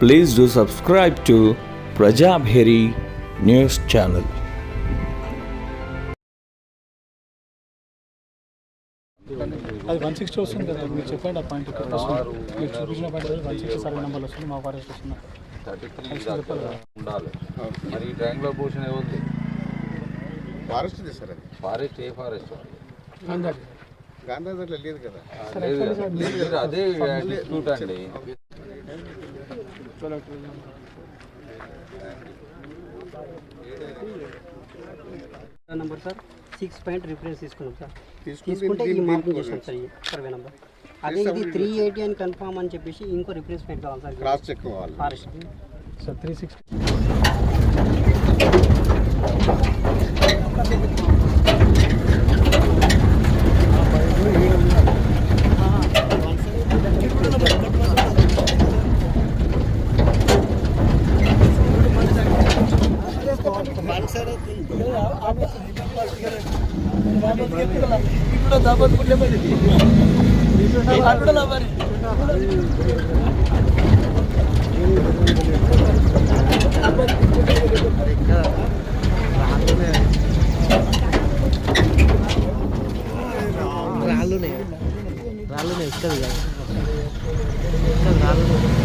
Please do subscribe to Prajabheri News Channel. అది one sixty వస్తుంది కదా మీరు చెప్పండి ఆ పాయింట్ వస్తుంది? మీరు చూపించిన point one sixty survey number వస్తుంది మా ఫారెస్ట్ వస్తుంది థర్టీ త్రీ దాకా ఉండాలి. మరి ఈ ట్యాంక్లో పోషన్ ఏముంది? ఫారెస్ట్ సార్ అది. ఫారెస్ట్ ఏ ఫారెస్ట్ గాంధీ దాంట్లో లేదు కదా. లేదు లేదు, అదే డిస్ప్యూట్ అండి number sir six point reference తీసుకున్నాం సార్ తీసుకుంటే ఈ మార్కింగ్ చేసాం సార్ ఈ సర్వే నెంబర్. అదే ఇది త్రీ ఎయిటీ అని కన్ఫామ్ అని చెప్పేసి ఇంకో రిఫరెన్స్ పాయింట్ కావాలి. సార్ క్రాస్ చెక్ కావాలి forest sir three sixty sir ఇంకా వచ్చిందా చూసుకున్నా సార్ ఇంకా లాస్ట్ ఏ రేంజ్లో ప్రెషర్ ఉందో అది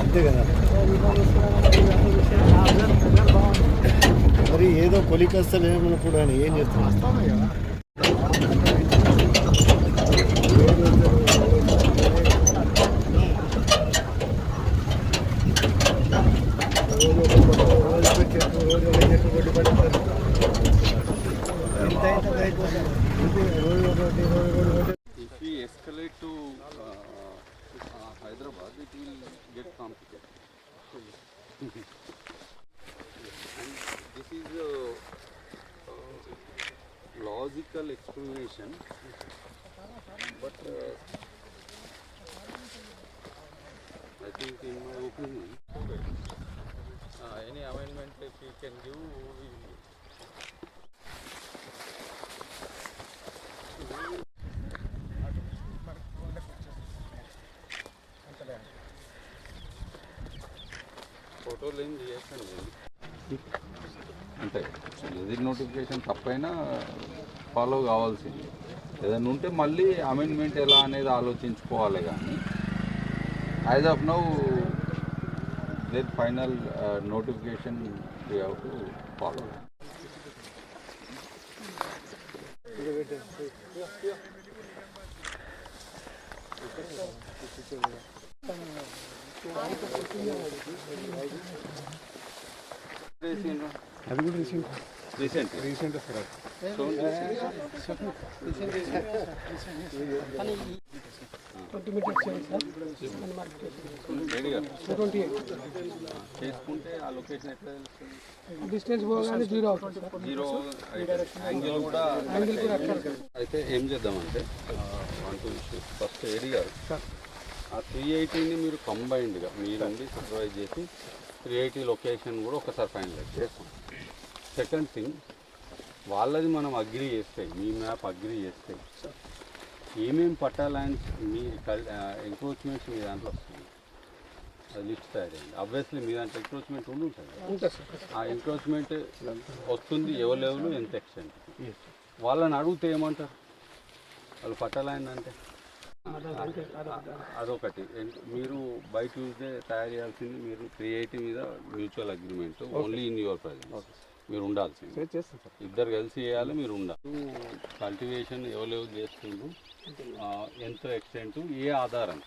అంతే కదా. మరి ఏదో కొలికొస్తలేమన్నప్పుడు ఆయన ఏం చేస్తున్నాడు If we escalate to uh, uh, Hyderabad, it will get complicated. and this is a uh, logical explanation, but uh, I think in my opinion, uh, any amendment if we can give, we will ఫోటోలు ఏం చేయకండి అంటే ఎదిరి notification తప్పైనా follow కావాల్సింది. ఏదైనా ఉంటే మళ్ళీ amendment ఎలా అనేది ఆలోచించుకోవాలి కానీ as of now then final notification we have to follow అది కూడా recent recent recent sir twenty metres చేయండి సార్. ట్వంటీ ఎయిట్ చేసుకుంటే ఆ లొకేషన్ ఎట్లా తెలుస్తుంది? డిస్టెన్స్ పోగానే జీరో అవుతుంది సార్. జీరో యాంగిల్ కూడా యాంగిల్ కూడా అక్కడ అయితే ఏం చేద్దామంటే one two issues first AD గారు. ఆ త్రీ ఎయిటీని మీరు కంబైన్డ్గా మీరండి సూపర్వైజ్ చేసి త్రీ ఎయిటీ లొకేషన్ కూడా ఒకసారి ఫైనలైజ్ చేస్తాం. సెకండ్ థింగ్ వాళ్ళది మనం అగ్రి చేస్తే మీ మ్యాప్ అగ్రి చేస్తే ఏమేమి పట్టా ల్యాండ్స్ మీ ఎంక్రోచ్మెంట్స్ మీ దాంట్లో వస్తుంది? అది లిస్ట్ తయారైంది. అబ్వియస్లీ మీ దాంట్లో ఎంక్రోచ్మెంట్ ఉండి ఉంటుంది ఆ ఎంక్రోచ్మెంట్ వస్తుంది ఎవరు లెవెల్ ఎంత ఎక్స్టెంట్ వాళ్ళని అడిగితే ఏమంటారు? వాళ్ళు పట్టాలైంది అంటే? అదొకటి. మీరు బై ట్యూస్డే తయారు చేయాల్సింది మీరు ఎయిటీ మీద mutual agreement only in your presence మీరు ఉండాల్సింది ఇద్దరు కలిసి చేయాలి మీరు ఉండాలి కల్టివేషన్ ఎవరెవరు చేస్తుండ్రు? ఎంత ఎక్స్టెంట్ ఏ ఆధారం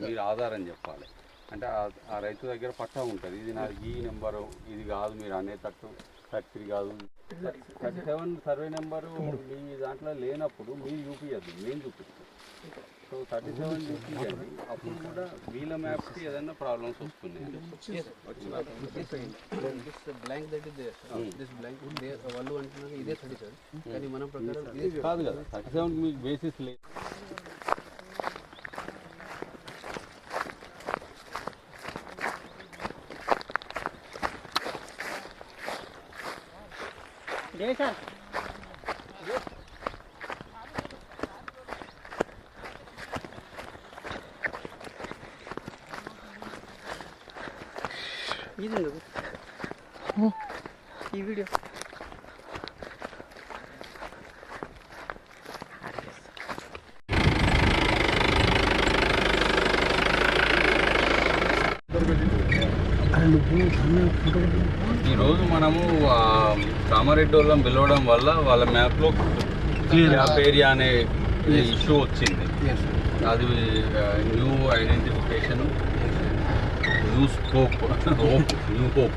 మీరు ఆధారం చెప్పాలి. అంటే ఆ- ఆ రైతు దగ్గర పట్టా ఉంటుంది. ఇది నా ఈ నెంబరు ఇది కాదు మీరు అనేటట్టు థర్టీ కాదు. థర్టీ సెవెన్ సర్వే నెంబరు మీ దాంట్లో లేనప్పుడు మీరు చూపించద్దు మేము చూపిస్తాం. సో థర్టీ సెవెన్ చూపించండి అప్పుడు కూడా వీళ్ళ మ్యాప్కి ఏదైనా ప్రాబ్లమ్స్ వస్తున్నాయి blank that is this blank వాళ్ళు అంటున్నారు ఇదే థర్టీ సెవెన్ కానీ మన ప్రకారం ఇది కాదు కదా థర్టీ సెవెన్కి మీకు బేసిస్ లేదు ఇది ఈ వీడియో. ఈరోజు మనము ఆ, కామారెడ్డి వాళ్ళని పిలవడం వల్ల వాళ్ళ మ్యాప్లో మ్యాప్ ఏరియా అనే ఇష్యూ వచ్చింది. అది new identification new scope hope new hope